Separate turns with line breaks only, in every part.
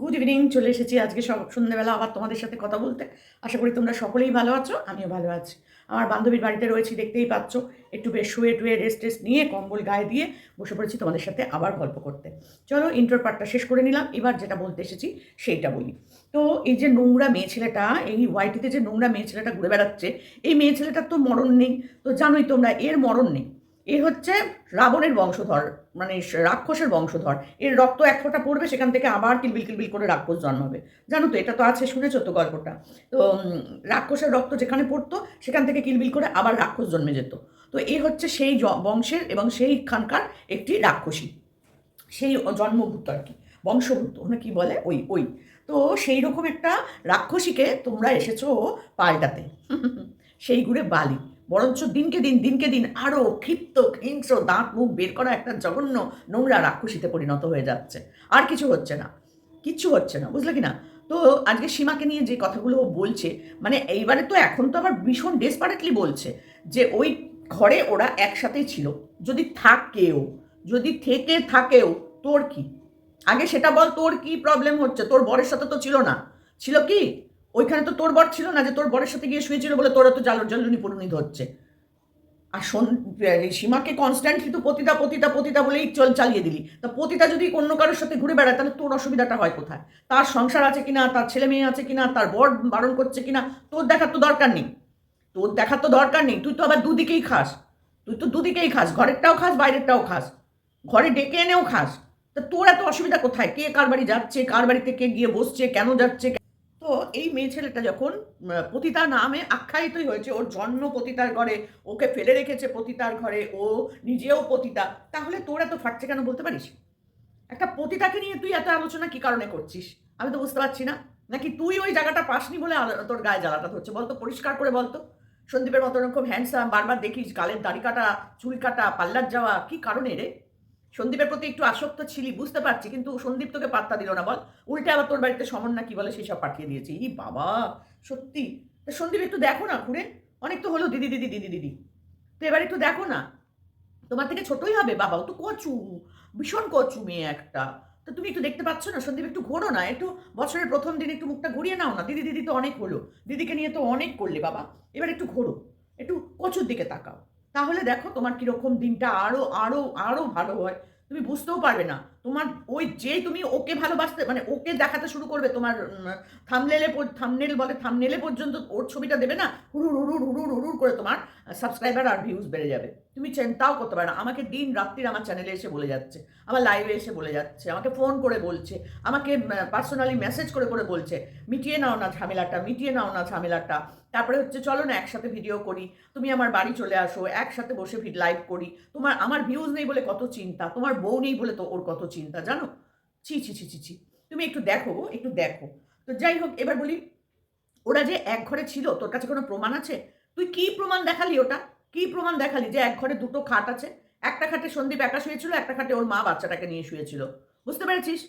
Good evening চলে এসেছি আজকে সব সন্ধ্যেবেলা আবার তোমাদের সাথে কথা বলতে। আশা করি তোমরা সকলেই ভালো আছো, আমিও ভালো আছি। আমার বান্ধবীর বাড়িতে রয়েছি, দেখতেই পাচ্ছ। একটু বেশ শুয়ে টুয়ে রেস্ট টেস্ট নিয়ে কম্বল গায়ে দিয়ে বসে পড়েছি তোমাদের সাথে আবার গল্প করতে। চলো ইন্টার পার্টটা শেষ করে নিলাম। এবার যেটা বলতে এসেছি, সেইটা বলি। তো এই যে নোংরা মেয়ে ছেলেটা, এই ওয়াইটিতে যে নোংরা মেয়ে ছেলেটা ঘুরে বেড়াচ্ছে, এই মেয়ে ছেলেটার তো মরণ নেই। তো জানোই তোমরা, এর মরণ নেই। এ হচ্ছে রাবণের বংশধর মানে রাক্ষসের বংশধর। এর রক্ত এক ফোঁটা পড়বে, সেখান থেকে আবার কিলবিল কিলবিল করে রাক্ষস জন্মাবে জানো তো, এটা তো আছে, শুনেছো তো গল্পটা? তো রাক্ষসের রক্ত যেখানে পড়তো, সেখান থেকে কিলবিল করে আবার রাক্ষস জন্মে যেত। তো এ হচ্ছে সেই বংশের এবং সেইখানকার একটি রাক্ষসী। সেই জন্মভূত আর কি, বংশভূত ওনা কি বলে? ওই ওই। তো সেই রকম একটা রাক্ষসীকে তোমরা এসেছ পাল্টাতে। সেই ঘুরে বালি। বরঞ্চ দিনকে দিন দিনকে দিন আরও ক্ষিপ্ত, হিংস্র, দাঁত, মুখ বের করা একটা জঘন্য নোংরা রাক্ষসীতে পরিণত হয়ে যাচ্ছে। আর কিছু হচ্ছে না। কিচ্ছু হচ্ছে না, বুঝলে কি না তো আজকে সীমাকে নিয়ে যে কথাগুলো বলছে মানে এইবারে তো এখন তো আবার ভীষণ ডেসপারেটলি বলছে যে ওই ঘরে ওরা একসাথেই ছিল। যদি থাকেও, যদি থেকে থাকেও, তোর কি? আগে সেটা বল, তোর কি প্রবলেম হচ্ছে? তোর বরের সাথে তো ছিল না। ছিল কি? ওইখানে তো তোর বর ছিল না যে তোর বরের সাথে গিয়ে শুয়েছিল বলে তোরা তো জাল জ্বালনি পড়ুনি ধরছে। আর শোন সীমাকে কনস্ট্যান্ট কিন্তু পতিতা পতিতা পতিতা বলেই চল, চালিয়ে দিলি। তা পতিতা যদি অন্য কারোর সাথে ঘুরে বেড়ায়, তাহলে তোর অসুবিধাটা হয় কোথায়? তার সংসার আছে কিনা, তার ছেলে মেয়ে আছে কিনা, তার বর বারণ করছে কিনা, তোর দেখার তো দরকার নেই। তোর দেখার তো দরকার নেই। তুই তো আবার দুদিকেই খাস। তুই তো দুদিকেই খাস। ঘরেরটাও খাস, বাইরেরটাও খাস। ঘরে ডেকে এনেও খাস। তা তোর এত অসুবিধা কোথায়? কে কার বাড়ি যাচ্ছে, কার বাড়িতে কে গিয়ে বসছে, কেন যাচ্ছে তো এই মেয়ে ছেলেটা যখন পতিতা নামে আখ্যায়িতই হয়েছে, ওর জন্ম পতিতার ঘরে, ওকে ফেলে রেখেছে পতিতার ঘরে, ও নিজেও পতিতা, তাহলে তোর এত ফাটছে কেন বলতে পারিস? একটা পতিতাকে নিয়ে তুই এত আলোচনা কি কারণে করছিস? আমি তো বুঝতে পারছি না। নাকি তুই ওই জায়গাটা পাসনি বলে তোর গায়ে জ্বালাটা হচ্ছে বলতো, পরিষ্কার করে বলতো। সন্দীপের মতো খুব হ্যান্ডসাম বারবার দেখিস, গালের দাড়ি কাটা, চুল কাটা, পাল্লার যাওয়া, কি কারণে রে? সন্দীপের প্রতি একটু আসক্ত ছিলি, বুঝতে পারছি, কিন্তু সন্দীপ তোকে পাত্তা দিল না, বল। উল্টে আবার তোর বাড়িতে সমন না কি বলে সেই সব পাঠিয়ে দিয়েছে। ই বাবা, সত্যি? সন্দীপ একটু দেখো না ঘুরে। অনেক তো হলো, দিদি দিদি দিদি দিদি। তো এবার একটু দেখো না। তোমার থেকে ছোটই হবে বাবা তো কচু, ভীষণ কচু মেয়ে একটা। তো তুমি একটু দেখতে পাচ্ছ না? সন্দীপ একটু ঘোরো না, একটু বছরের প্রথম দিন একটু মুখটা ঘুরিয়ে নাও না। দিদি দিদি তো অনেক হলো। দিদিকে নিয়ে তো অনেক করলে বাবা। এবার একটু ঘোরো, একটু কচুর দিকে তাকাও। তাহলে দেখো তোমার কীরকম দিনটা আরও আরও আরও ভালো হয়। তুমি বুঝতেও পারবে না। তোমার ওই যেই তুমি ওকে ভালোবাসতে মানে ওকে দেখাতে শুরু করবে, তোমার থামনেলে থামনেল বলে থামনেলে পর্যন্ত ওর ছবিটা দেবে না হুড়ুর হুড়ুর হুড়ুর হুড়ুর করে তোমার সাবস্ক্রাইবার আর ভিউজ বেড়ে যাবে। তুমি চিন্তাও করতে পারো না, আমাকে দিন রাত্রির আমার চ্যানেলে এসে বলে যাচ্ছে, আমার লাইভে এসে বলে যাচ্ছে, আমাকে ফোন করে বলছে, আমাকে পার্সোনালি মেসেজ করে করে বলছে, মিটিয়ে নাও না ঝামেলাটা, মিটিয়ে নাও না ঝামেলাটা। তারপরে হচ্ছে, চলো না একসাথে ভিডিও করি, তুমি আমার বাড়ি চলে আসো, একসাথে বসে লাইভ করি। তোমার, আমার ভিউজ নেই বলে কত চিন্তা, তোমার বউ নেই বলে তো ওর কত চিন্তা। জানো? ছি ছি ছি ছি ছি। তুমি একটু দেখো একটু দেখো। তো যাই হোক, এবার বলি, ওরা যে এক ঘরে ছিল, তোর কাছে কোনো প্রমাণ আছে? তুই কি প্রমাণ দেখালি ওটা? কি প্রমাণ দেখালি যে এক ঘরে দুটো খাট আছে? একটা খাটে সন্দীপ একা শুয়েছিল, একটা খাটে ওর মা বাচ্চাটাকে নিয়ে শুয়েছিল। বুঝতে পেরেছিস?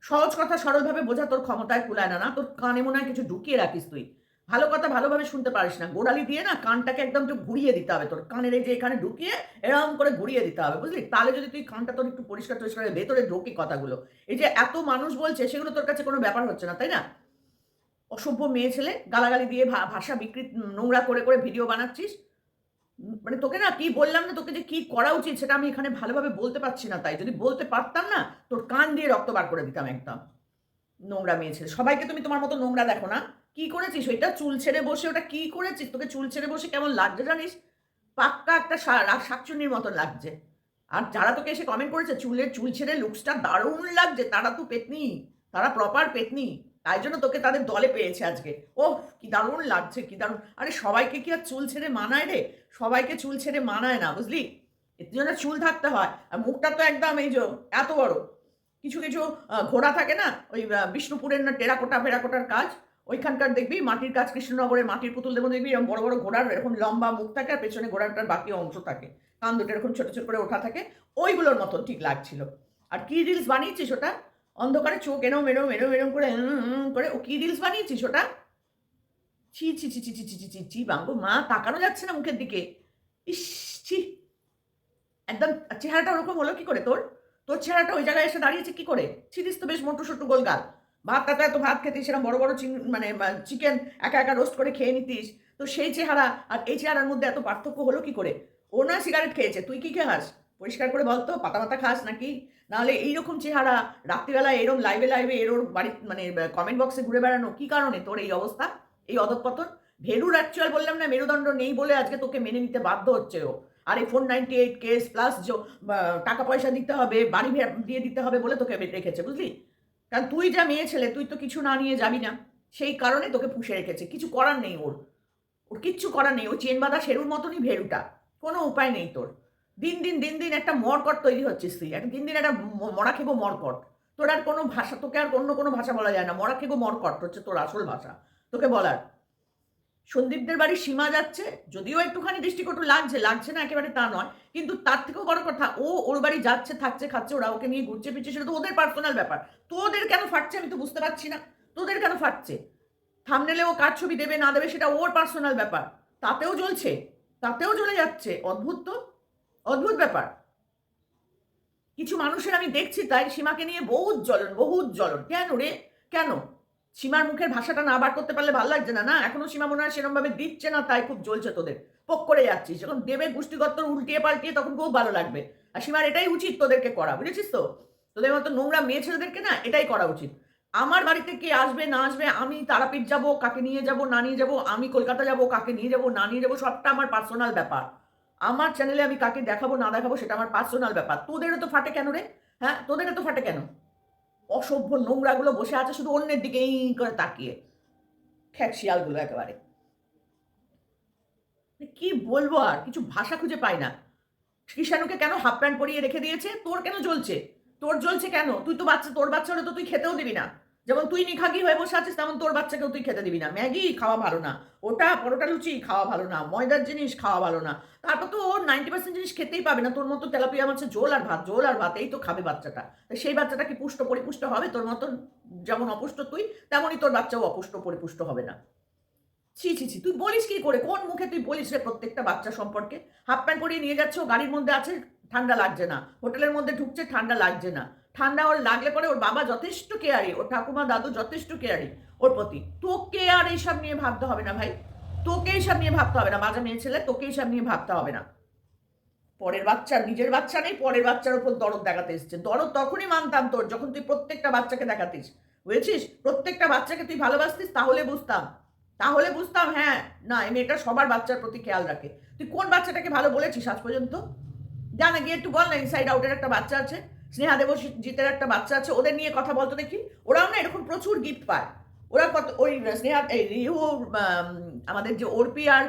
সহজ কথা, সরলভাবে বোঝা তোর ক্ষমতায় কুলায় না না? তোর কানে মনে হয় কিছু ঢুকিয়ে রাখিস তুই। ভালো কথা ভালোভাবে শুনতে পারিস না। গোড়ালি দিয়ে না কানটাকে একদম একটু ঘুরিয়ে দিতে হবে তোর। কানের এই যে এখানে ঢুকিয়ে এরকম করে ঘুরিয়ে দিতে হবে, বুঝলি? তাহলে যদি তুই কানটা তোর একটু পরিষ্কার টরিষ্কার ভেতরে ঢোকে কথাগুলো। এই যে এত মানুষ বলছে, সেগুলো তোর কাছে কোনো ব্যাপার হচ্ছে না, তাই না? অসভ্য মেয়ে ছেলে, গালাগালি দিয়ে ভাষা বিকৃত, নোংরা করে করে ভিডিও বানাচ্ছিস? মানে তোকে না কি বললাম না, তোকে যে কি করা উচিত সেটা আমি এখানে ভালোভাবে বলতে পারছি না তাই। যদি বলতে পারতাম না, তোর কান দিয়ে রক্ত বার করে দিতাম একদম। নোংরা মেয়ে ছেলে। সবাইকে তুমি তোমার মতো নোংরা দেখো না। কি করেছিস? ওইটা চুল ছেড়ে বসে, ওটা কি করেছিস? তোকে চুল ছেড়ে বসে কেমন লাগছে জানিস? পাক্কা একটা শা- রা- মতো লাগছে। আর যারা তোকে এসে কমেন্ট করেছে, চুলের, চুল ছেড়ে লুকসটা দারুণ লাগছে, তারা তো পেতনি। তারা প্রপার পেতনি। তাই জন্য তোকে তাদের দলে পেয়েছে আজকে। ও কি দারুণ লাগছে, কি দারুণ। আরে সবাইকে কি আর চুল ছেড়ে মানায় রে? সবাইকে চুল ছেড়ে মানায় না, বুঝলি? এর জন্য চুল থাকতে হয়। আর মুখটা তো একদম এই যে, এত বড়। কিছু কিছু ঘোড়া থাকে না? ওই বিষ্ণুপুরের না টেরাকোটা, ফেরাকোটার কাজ। ওইখানকার দেখবি মাটির কাজ কৃষ্ণনগরের মাটির পুতুল মধ্যে দেখবি এরকম বড় বড় ঘোড়ার এরকম লম্বা মুখ থাকে আর পেছনে ঘোড়াটার বাকি অংশ থাকে। কান দুটো এরকম ছোট ছোট করে ওঠা থাকে। ওইগুলোর মতন ঠিক লাগছিল। আর কি রিলস বানিয়েছিস ওটা? অন্ধকারে চোখ এরম এরম এরম এরম করে করে ও কি রিলস বানিয়েছিস ওটা? ছি ছি ছি ছি ছি ছি ছি ছি ছি, বাঙ্গো, মা তাকানো যাচ্ছে না মুখের দিকে। ইস, ছি। একদম চেহারাটা ওরকম হলো কি করে তোর? তোর চেহারাটা ওই জায়গায় এসে দাঁড়িয়েছে কি করে? ছিলিস তো বেশ মোটু সোটু গোলগাল। ভাতটা তো এত ভাত খেতিস, সেরকম বড় বড় মানে চিকেন একা একা রোস্ট করে খেয়ে নিতিস। তো সেই চেহারা আর এই চেহারার মধ্যে এত পার্থক্য হলো কি করে? ও না সিগারেট খেয়েছে, তুই কি খাস? পরিষ্কার করে বলতো, পাতা পাতা খাস নাকি? নাহলে এইরকম চেহারা রাত্রিবেলা এরম লাইভে লাইভে এরোর বাড়ি মানে কমেন্ট বক্সে ঘুরে বেড়ানো, কি কারণে তোর এই অবস্থা? এই অধপতন? ভেরুর অ্যাকচুয়াল বললাম না, মেরুদণ্ড নেই বলে আজকে তোকে মেনে নিতে বাধ্য হচ্ছে ও। আর এই four ninety eight case plus টাকা পয়সা দিতে হবে, বাড়ি দিয়ে দিতে হবে বলে তোকে রেখেছে, বুঝলি? কারণ তুই যা মেয়ে ছেলে, তুই তো কিছু না নিয়ে যাবি না। সেই কারণে তোকে পুষে রেখেছে। কিছু করার নেই ওর। ওর কিচ্ছু করার নেই। ও চেন বাঁধা সেরুর মতনই ভেরুটা। কোনো উপায় নেই তোর। দিন দিন দিন দিন একটা মরকট তৈরি হচ্ছিস তুই। একটা দিন দিন একটা মরা খেবো মরকট। তোর আর কোনো ভাষা, তোকে আর অন্য কোনো ভাষা বলা যায় না। মরা খেবো মরকট হচ্ছে তোর আসল ভাষা। তোকে বলার। সন্দীপদের বাড়ি সীমা যাচ্ছে, যদিও একটুখানি দৃষ্টিকটু লাগছে লাগছে না একেবারে তা নয়, কিন্তু তার থেকেও বড় কথা, ও ওর বাড়ি যাচ্ছে, থাকছে, খাচ্ছে, ওরা ওকে নিয়ে ঘুরছে, ফিরছে, সেটা তো ওদের পার্সোনাল ব্যাপার। তোদের কেন ফাটছে আমি তো বুঝতে পারছি না। তোদের কেন ফাটছে? থামনেলে ও কার ছবি দেবে, না দেবে, সেটা ওর পার্সোনাল ব্যাপার। তাতেও জ্বলছে, তাতেও জ্বলে যাচ্ছে, অদ্ভুত তো, অদ্ভুত ব্যাপার। কিছু মানুষের আমি দেখছি তাই সীমাকে নিয়ে বহুত জ্বলন বহুত জ্বলন। কেন রে? কেন? সীমার মুখের ভাষাটা না বার করতে পারলে ভালো লাগছে না না? এখনও সীমা মনে হয় সেরকম ভাবে দিচ্ছে না, তাই খুব জ্বলছে তোদের। পোক করে যাচ্ছিস। যখন দেবে গোষ্ঠীগত উল্টিয়ে পাল্টিয়ে তখন খুব ভালো লাগবে। আর সীমার এটাই উচিত তোদেরকে করা, বুঝেছিস তো? তোদের মতো নোংরা মেয়ে ছেলেদেরকে না এটাই করা উচিত। আমার বাড়িতে কে আসবে, না আসবে, আমি তারাপীঠ যাব, কাকে নিয়ে যাব, না নিয়ে যাব, আমি কলকাতা যাব, কাকে নিয়ে যাব, না নিয়ে যাব, সবটা আমার পার্সোনাল ব্যাপার। আমার চ্যানেলে আমি কাকে দেখাবো, না দেখাবো, সেটা আমার পার্সোনাল ব্যাপার। তোদেরও তো ফাটে কেন রে? হ্যাঁ তোদের তো ফাটে কেন? অসভ্য নোংরাগুলো বসে আছে, শুধু অন্যের দিকে এই করে তাকিয়ে। খ্যাক, শিয়ালগুলো একেবারে। কি বলব আর? কিছু ভাষা খুঁজে পাই না। কৃষাণুকে কেন হাফ প্যান্ট পরিয়ে রেখে দিয়েছে? তোর কেন জ্বলছে? তোর জ্বলছে কেন? তুই তো বাচ্চা, তোর বাচ্চা হলে তো তুই খেতেও দিবি না। যেমন তুই নিখাগি হয়ে বসে আছিস, তেমন তোর বাচ্চাকেও তুই খেতে দিবি না। ম্যাগি খাওয়া ভালো না। ওটা পরোটা লুচি খাওয়া ভালো না। ময়দার জিনিস খাওয়া ভালো না। তারপর তো ওর নাইনটি পার্সেন্ট জিনিস খেতেই পাবে না। তোর মতো তেলাপিয়া মাছের ঝোল আর ভাত, ঝোল আর ভাত, এই তো খাবে বাচ্চাটা। সেই বাচ্চাটা কি পুষ্ট পরিপুষ্ট হবে? তোর মতন যেমন অপুষ্ট তুই, তেমনই তোর বাচ্চাও অপুষ্ট পরিপুষ্ট হবে না। ছি ছি ছি, তুই বলিস কি করে? কোন মুখে তুই বলিস রে প্রত্যেকটা বাচ্চা সম্পর্কে? হাফ প্যান্ট পরিয়ে নিয়ে যাচ্ছে, গাড়ির মধ্যে আছে, ঠান্ডা লাগছে না। হোটেলের মধ্যে ঢুকছে, ঠান্ডা লাগছে না। ঠান্ডা ওর লাগলে পরে ওর বাবা যথেষ্ট কেয়ারি, ওর ঠাকুমা দাদু যথেষ্ট কেয়ারি ওর প্রতি। তোকে আর এইসব নিয়ে ভাবতে হবে না ভাই। তোকে এইসব নিয়ে ভাবতে হবে না। বাজা মেয়ে ছেলে, তোকে এইসব নিয়ে ভাবতে হবে না। পরের বাচ্চা নিজের বাচ্চা নেই, পরের বাচ্চার উপর দরদ দেখাতে এসছে। দরদ তখনই মানতাম তোর, যখন তুই প্রত্যেকটা বাচ্চাকে দেখাতিস। বুঝেছিস? প্রত্যেকটা বাচ্চাকে তুই ভালোবাসতিস, তাহলে বুঝতাম। তাহলে বুঝতাম হ্যাঁ না, এই মেয়েটা সবার বাচ্চার প্রতি খেয়াল রাখে। তুই কোন বাচ্চাটাকে ভালো বলেছিস আজ পর্যন্ত? জানা, গিয়ে একটু বল না ইনসাইড আউটের একটা বাচ্চা আছে। স্নেহা দেবজিতের একটা বাচ্চা আছে, ওদের নিয়ে কথা বলতো দেখি। ওরাও না এরকম প্রচুর গিফট পায়। ওরা কত, ওই স্নেহা, এই রিহু আমাদের যে অর্পি আর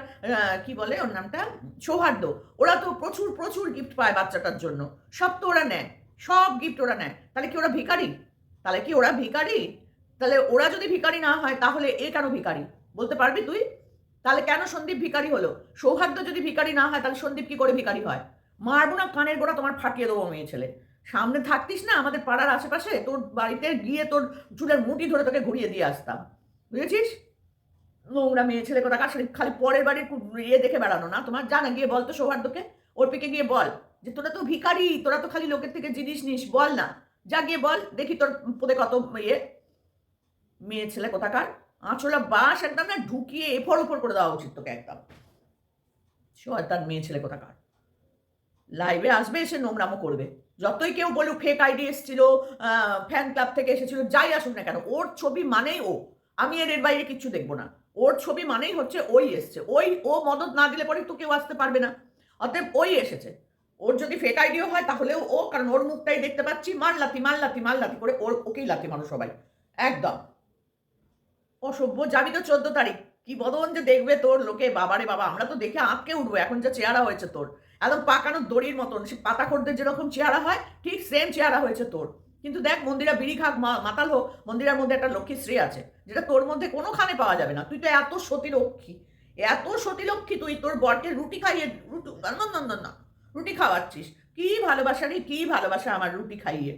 কি বলে ওর নামটা? সৌহার্দ্য। ওরা তো প্রচুর প্রচুর গিফট পায় বাচ্চাটার জন্য। সব তো ওরা নেয়। সব গিফট ওরা নেয়। তাহলে কি ওরা ভিখারি? তাহলে কি ওরা ভিখারি? তাহলে ওরা যদি ভিকারি না হয়, তাহলে এ কেন ভিখারি? বলতে পারবি তুই? তাহলে কেন সন্দীপ ভিকারি হলো? সৌহার্দ্য যদি ভিখারি না হয়, তাহলে সন্দীপ কি করে ভিখারি হয়? মারবো না কানের গোড়া, তোমার ফাটিয়ে দেবো মেয়ে ছেলে। সামনে থাকতিস না আমাদের পাড়ার আশেপাশে, তোর বাড়িতে গিয়ে তোর চুলের মুঠি ধরে তোকে ঘুরিয়ে দিয়ে আসতাম। বুঝেছিস? নোংরা মেয়ে ছেলে কথা কাছে খালি পরের বাড়ির ইয়ে দেখে বেড়ানো না? তোমার জানা, গিয়ে বল তো সৌহার্দ্যকে ওর পিকে গিয়ে বল যে তোরা তো ভিখারি, তোরা তো খালি লোকের থেকে জিনিস নিস, বল না। যা গিয়ে বল, দেখি তোর পোদে কত ইয়ে। মেয়ে ছেলে কোথাকার, আঁচলা বাস একদম না ঢুকিয়ে এফর ওপর করে দেওয়া উচিত তোকে একদম। শয়তান মেয়ে ছেলে কোথাকার। লাইভে আসবে, এসে নোংরামো করবে। যতই কেউ বলুক ফেক আইডি এসেছিল ফ্যান ক্লাব থেকে এসেছিল, যাই আসুক না কেন, ওর ছবি মানেই ও। আমি এর বাইরে কিচ্ছু দেখব না। ওর ছবি মানেই হচ্ছে ওই এসছে। ওই ও মদত না দিলে পরে তো কেউ আসতে পারবে না। অতএব ওই এসেছে। ওর যদি ফেক আইডিও হয়, তাহলেও ও, কারণ ওর মুখটাই দেখতে পাচ্ছি মার লাতি মার লাতি মার লাতি করে ওর ওকেই লাতি মানুষ সবাই। একদম। অসভ্য যাবি তো চোদ্দ তারিখ। কি বদন যে দেখবে তোর লোকে, বাবারে বাবা, আমরা তো দেখে আঁককে উঠবো। এখন যা চেহারা হয়েছে তোর। একদম পাকানো দড়ির মতন। সে পাতা খড়দের যেরকম চেহারা হয়, ঠিক সেম চেহারা হয়েছে তোর। কিন্তু দেখ, মন্দিরা বিড়ি খাক মাতাল হোক, মন্দিরার মধ্যে একটা লক্ষ্মী শ্রী আছে, যেটা তোর মধ্যে কোনোখানে পাওয়া যাবে না। তুই তো এত সতীলক্ষ্মী এত সতীলক্ষ্মী, তুই তোর বরকে রুটি খাইয়ে, রুটি, না না রুটি খাওয়াচ্ছিস। কি ভালোবাসা রে, কি ভালোবাসা আমার রুটি খাইয়ে।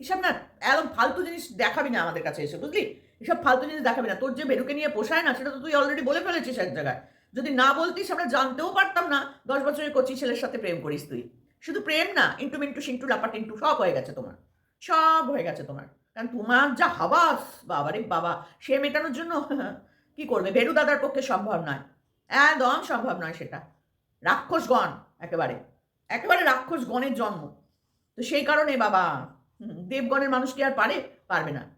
এসব না, একদম ফালতু জিনিস দেখাবি না আমাদের কাছে এসে, বুঝলি? এসব ফালতু জিনিস দেখাবি না। তোর যে বেরুকে নিয়ে পোষায় না, সেটা তো তুই অলরেডি বলে ফেলেছিস এক জায়গায়। যদি না বলতিস, আমরা জানতেও পারতাম না। দশ বছরের কচি ছেলের সাথে প্রেম করিস তুই। শুধু প্রেম না, ইন্টু মিন্টু, সিন্টু, লাপা, টিন্টু, সব হয়ে গেছে তোমার। সব হয়ে গেছে তোমার। কারণ তোমার যা হাবাস, বাবারে বাবা, সে মেটানোর জন্য কি করবে? ভেরু দাদার পক্ষে সম্ভব নয়। একদম সম্ভব নয় সেটা। রাক্ষসগণ, একেবারে। একেবারে রাক্ষসগণের জন্ম। তো সেই কারণে বাবা দেবগণের মানুষ কি আর পারে? পারবে না।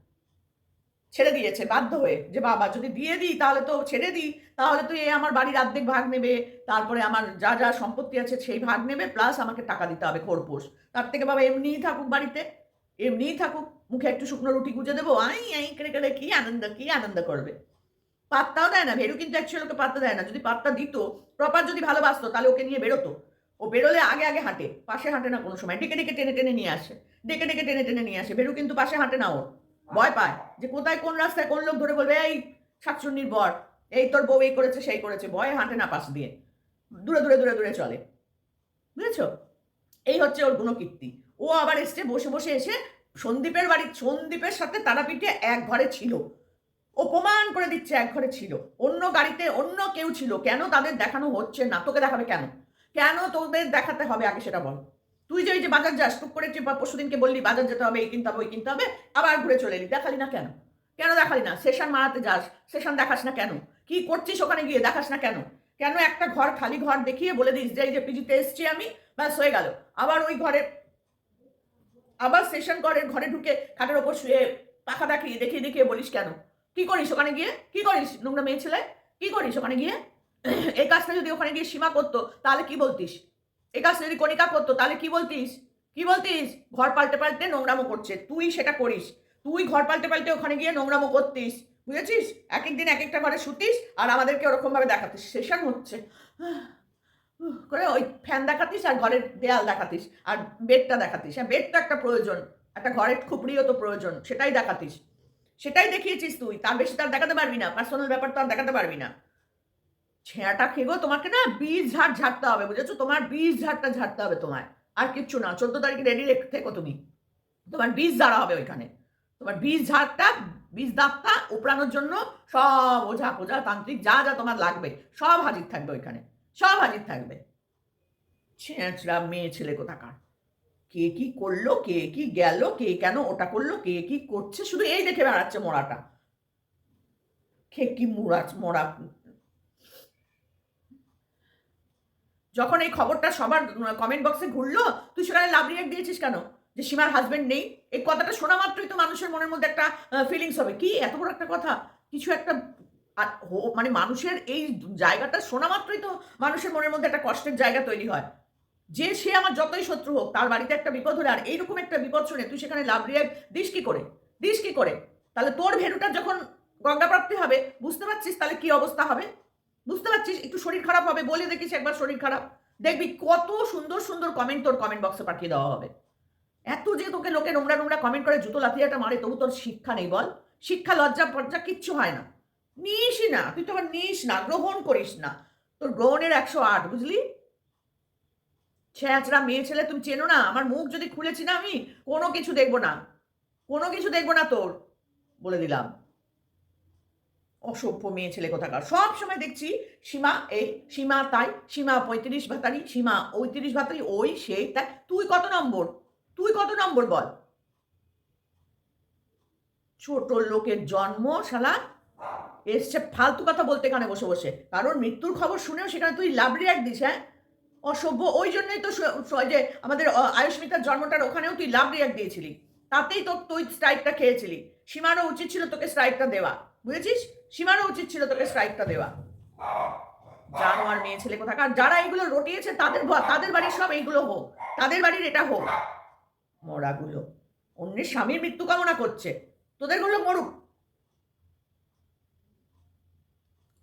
ছেড়ে দিয়েছে, বাধ্য হয়ে। যে বাবা, যদি দিয়ে দিই তাহলে তো ছেড়ে দিই। তাহলে তো এ আমার বাড়ির অর্ধেক ভাগ নেবে। তারপরে আমার যা যা সম্পত্তি আছে সেই ভাগ নেবে প্লাস আমাকে টাকা দিতে হবে খোরপোষ তার থেকে বাবা এমনিই থাকুক বাড়িতে, এমনিই থাকুক। মুখে একটু শুকনো রুটি গুজে দেবো। আই আই করে করে কি আনন্দ কি আনন্দ করবে। পাত্তাও দেয় না, ভেরু কিন্তু অ্যাকচুয়ালি ওকে পাত্তা দেয় না। যদি পাত্তা দিত প্রপার যদি ভালোবাসতো, তাহলে ওকে নিয়ে বেরোতো। ও বেরোলে আগে আগে হাঁটে, পাশে হাঁটে না কোনো সময়। ডেকে ডেকে টেনে টেনে নিয়ে আসে। ডেকে ডেকে টেনে টেনে নিয়ে আসে। ভেরু কিন্তু পাশে হাঁটে না ওর। ভয় পায় যে কোথায় কোন রাস্তায় কোন লোক ধরে বলবে, এই শাকচুন্নির বর, এই তোর বউ এই করেছে, সেই করেছে। ভয়ে হাঁটে না পাশ দিয়ে। দূরে দূরে দূরে দূরে চলে। বুঝেছ? এই হচ্ছে ওর গুণকীর্তি। ও আবার এসছে, বসে বসে এসে সন্দীপের বাড়ি, সন্দীপের সাথে তারাপীঠে এক ঘরে ছিল। ও প্রমাণ করে দিচ্ছে, এক ঘরে ছিল। অন্য গাড়িতে অন্য কেউ ছিল। কেন তাদের দেখানো হচ্ছে না? তোকে দেখাবে কেন? কেন তোদের দেখাতে হবে? আগে সেটা বল। তুই যে ওই যে বাজার যাস, টুক করে যে পরশুদিনকে বললি, বাজার যেতে হবে, এই কিনতে হবে, ওই কিনতে হবে, আবার ঘুরে চলে এলি। দেখালি না কেন? কেন দেখালি না? সেশন মারাতে যাস, সেশন দেখাস না কেন? কি করছিস ওখানে গিয়ে? দেখাস না কেন? কেন একটা ঘর, খালি ঘর দেখিয়ে বলে দিস যে, এই যে পিজিতে এসছি আমি, ব্যাস হয়ে গেল। আবার ওই ঘরে আবার সেশন ঘরের ঘরে ঢুকে খাটের ওপর শুয়ে পাখা দেখিয়ে দেখিয়ে দেখিয়ে বলিস কেন? কি করিস ওখানে গিয়ে? কি করিস নোংরা মেয়ে ছেলে? কি করিস ওখানে গিয়ে? এই কাজটা যদি ওখানে গিয়ে সীমা করতো, তাহলে কি বলতিস? এই কাজটা যদি কণিকা করতো, তাহলে কি বলতিস? কি বলতিস? ঘর পাল্টে পাল্টে নোংরামো করছে। তুই সেটা করিস। তুই ঘর পাল্টে পাল্টে ওখানে গিয়ে নোংরামো করতিস। বুঝেছিস? এক এক দিন এক একটা ঘরে শুতিস আর আমাদেরকে ওরকমভাবে দেখাতিস। সেশন হচ্ছে। করে ওই ফ্যান দেখাতিস আর ঘরের দেয়াল দেখাতিস আর বেডটা দেখাতিস। হ্যাঁ বেডটা একটা প্রয়োজন। একটা ঘরের খুপড়িও তো প্রয়োজন। সেটাই দেখাতিস। সেটাই দেখিয়েছিস তুই। তার বেশি তার দেখাতে পারবি না। পার্সোনাল ব্যাপার তো আর দেখাতে পারবি না। ছেঁড়াটা খেগো তোমাকে না বীজ ঝাড় ঝাড়তে হবে, বুঝেছ? তোমার বীজ ঝাড়টা ঝাড়তে হবে তোমায়। আর কিচ্ছু না, চোদ্দ তারিখে রেডি থেকো তুমি। তোমার বীজ ঝাড়া হবে ওইখানে। তোমার বীজ ঝাড়টা, বীজ দাঁতটা উপড়ানোর জন্য সব ওঝা পোঝা তান্ত্রিক যা যা তোমার লাগবে, সব হাজির থাকবে ওইখানে। সব হাজির থাকবে। ছেঁচড়া মেয়ে ছেলে কোথাকার? কে কি করল, কে কি গেল, কে কেন ওটা করল, কে কি করছে? শুধু এই দেখে বেড়াচ্ছে মোড়াটা। কে কি মোড়া মোড়া যখন এই খবরটা সবার কমেন্ট বক্সে ঘুরলো, তুই সেখানে লাভ রিয়াক্ট দিয়েছিস কেন? যে সীমার হাজবেন্ড নেই? এই কথাটা শোনা মাত্রই তো মানুষের মনের মধ্যে একটা ফিলিংস হবে। কি? এত বড় একটা কথা? কিছু একটা, আর মানে মানুষের এই জায়গাটা শোনা মাত্রই তো মানুষের মনের মধ্যে একটা কষ্টের জায়গা তৈরি হয়। যে সে আমার যতই শত্রু হোক, তার বাড়িতে একটা বিপদ হলে আর এইরকম একটা বিপদ শুনে তুই সেখানে লাভ রিয়াক্ট দিস কি করে? দিস কি করে? তাহলে তোর ভেরুটা যখন গঙ্গাপ্রাপ্তি হবে, বুঝতে পারছিস তাহলে কি অবস্থা হবে? বুঝতে পারছিস? একটু শরীর খারাপ হবে, বলে দেখিস একবার শরীর খারাপ। দেখবি কত সুন্দর সুন্দর কমেন্ট তোর কমেন্ট বক্সে পাঠিয়ে দেওয়া হবে। এত যে তোকে লোকে নোংরা নোংরা কমেন্ট করে জুতো লাথিয়াটা মারে, তবু তোর শিক্ষা নেই বল। শিক্ষা লজ্জা পর্যা কিচ্ছু হয় না। নিসই না, তুই তো আবার নিস না, গ্রহণ করিস না। তোর গ্রহণের একশো আট, বুঝলি? ছেঁচড়া মেয়ে ছেলে তুমি চেনো না? আমার মুখ যদি খুলেছি না আমি, কোনো কিছু দেখব না। কোনো কিছু দেখব না তোর, বলে দিলাম। অসভ্য মেয়ে ছেলে কোথাকার। সব সময় দেখছি সীমা এই, সীমা তাই, সীমা পঁয়ত্রিশ ভাতারি, সীমা ওইত্রিশ ভাতারি, ওই সেই তাই। তুই কত নম্বর? তুই কত নম্বর বল? ছোট লোকের জন্ম শালা এসছে ফালতু কথা বলতে এখানে বসে বসে। কারণ মৃত্যুর খবর শুনেও সেখানে তুই লাভ রিয়াক্ট দিস হ্যাঁ? অসভ্য, ওই জন্যই তো যে আমাদের আয়ুষ্মিতার জন্মটার ওখানেও তুই লাভ রিয়াক্ট দিয়েছিলি। তাতেই তো তুই স্ট্রাইকটা খেয়েছিলি। সীমারও উচিত ছিল তোকে স্ট্রাইকটা দেওয়া। বুঝেছিস? সীমারও উচিত ছিল তোকে স্ট্রাইকটা দেওয়া। জানোয়ার মেয়ে ছেলে কোথাকার? যারা এগুলো রটিয়েছে, তাদের তাদের বাড়ির সব এইগুলো হোক। তাদের বাড়ির এটা হোক। মরাগুলো। অন্যের স্বামীর মৃত্যু কামনা করছে। তোদেরগুলো মরুক।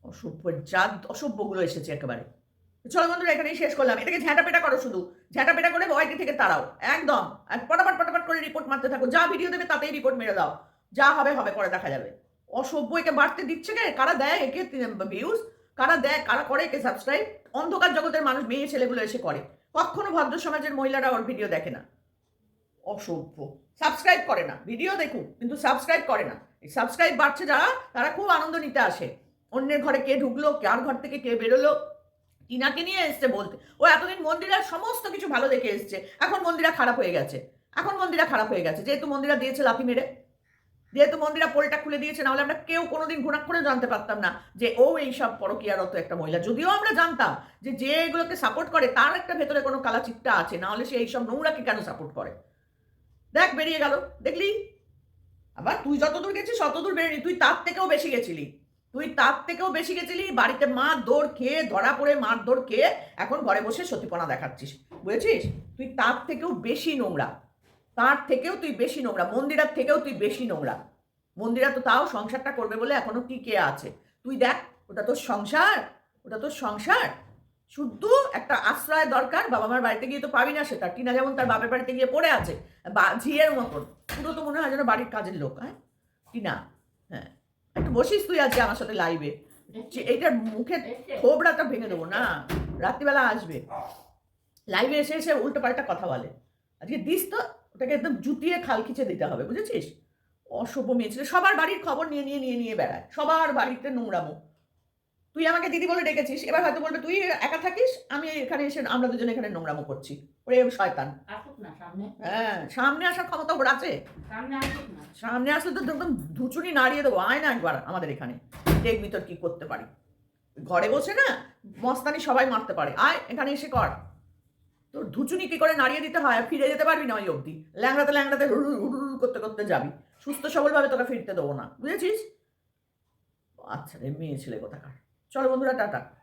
অসভ্য জাত, অসভ্যগুলো এসেছে একেবারে। চলো বন্ধুরা, এখানেই শেষ করলাম। এটাকে ঝ্যাঁটা পেটা করো শুধু। ঝ্যাঁটা পেটা করে ওয়াইটি থেকে তাড়াও। একদম। আর পটাপট পটাপট করে রিপোর্ট মারতে থাকো। যা ভিডিও দেবে তাতেই রিপোর্ট মেরে দাও। যা হবে হবে, পরে দেখা যাবে। অসভ্য একে বাড়তে দিচ্ছে কে? কারা দেয় একে? ভিউজ কারা দেয়? কারা করে একে সাবস্ক্রাইব অন্ধকার জগতের মানুষ, মেয়ে ছেলেগুলো এসে করে। কখনো ভদ্র সমাজের মহিলারা ওর ভিডিও দেখে না। অসভ্য। সাবস্ক্রাইব করে না। ভিডিও দেখুক, কিন্তু সাবস্ক্রাইব করে না। সাবস্ক্রাইব বাড়ছে যারা, তারা খুব আনন্দ নিতে আসে। অন্যের ঘরে কে ঢুকলো, কার ঘর থেকে কে বেরোলো? টিনাকে নিয়ে এসছে বলতে। ও এতদিন মন্দিরা সমস্ত কিছু ভালো দেখে এসছে। এখন মন্দিরা খারাপ হয়ে গেছে। এখন মন্দিরা খারাপ হয়ে গেছে। যেহেতু মন্দিরা দিয়েছে লাথি মেরে। যেহেতু মন্দিরা পোলটা খুলে দিয়েছে, নাহলে আমরা কেউ কোনোদিন ঘুণাক করে জানতে পারতাম না যে, ও এইসব পরকীয়ারত একটা মহিলা। যদিও আমরা জানতাম যে যে এগুলোকে সাপোর্ট করে, তার একটা ভেতরে কোনো কালাচিত্তা আছে, নাহলে সে এইসব নোংরাকে কেন সাপোর্ট করে? দেখ, বেরিয়ে গেল, দেখলি? আবার তুই যতদূর গেছিস ততদূর বেরিয়ে তুই তার থেকেও বেশি গেছিলি। তুই তার থেকেও বেশি গেছিলি, বাড়িতে মার দৌড় খেয়ে, ধরা পড়ে মার দৌড় খেয়ে, এখন ঘরে বসে সতীপনা দেখাচ্ছিস। বুঝেছিস? তুই তার থেকেও বেশি নোংরা। তার থেকেও তুই বেশি নোংরা, মন্দিরার থেকেও তুই বেশি নোংরা। মন্দিরা তো তাও সংসারটা করবে বলে এখনও টিকে আছে। তুই দেখ, ওটা তোর সংসার, ওটা তোর সংসার। শুধু একটা আশ্রয় দরকার বাবা মার বাড়িতে গিয়ে তো পাবি না সেটা টিনা যেমন তার বাপের বাড়িতে গিয়ে পড়ে আছে, বা ঝিয়ের মতন। পুরো তো মনে হয় যেন বাড়ির কাজের লোক হ্যাঁ? টিনা হ্যাঁ। একটু বসিস তুই আজকে আমার সাথে লাইভে এইটার মুখে থোবড়াটা ভেঙে দেবো, না? রাত্রিবেলা আসবে। লাইভে এসে এসে উল্টো পাল্টা কথা বলে। আজকে দিস তো ওটাকে একদম জুতিয়ে খাল খিচে দিতে হবে বুঝেছিস? অসভ্য মেয়ে ছিল সবার বাড়ির খবর নিয়ে নিয়ে নিয়ে নিয়ে বেড়ায় সবার বাড়িতে নোংরামো। তুই আমাকে দিদি বলে ডেকেছিস এবার হয়তো বলবে তুই একা থাকিস? আমি এখানে এসে আমরা দুজন এখানে নোংরামো করছি। ওরে শয়তান।
আসুক না সামনে।
হ্যাঁ সামনে আসার ক্ষমতা ওর আছে।
সামনে আসুক না।
সামনে আসলে তো একদম ধুচুনি নাড়িয়ে দেবো। আয় না একবার আমাদের এখানে। দেখবি তোর কি করতে পারি। ঘরে বসে না মস্তানি সবাই মারতে পারে। আয় এখানে এসে কর। তোর ধুচুনি কি করে নাড়িয়ে দিতে হয়? ফিরে যেতে পারবি না ওই অবধি। ল্যাংড়াতে ল্যাংড়াতে হুড়ু করতে করতে যাবি। সুস্থ সবলভাবে তোকে ফিরতে দেবো না। বুঝেছিস? আচ্ছা রে, মেয়ে ছেলে কোথাকার। চলো বন্ধুরা, টাটা।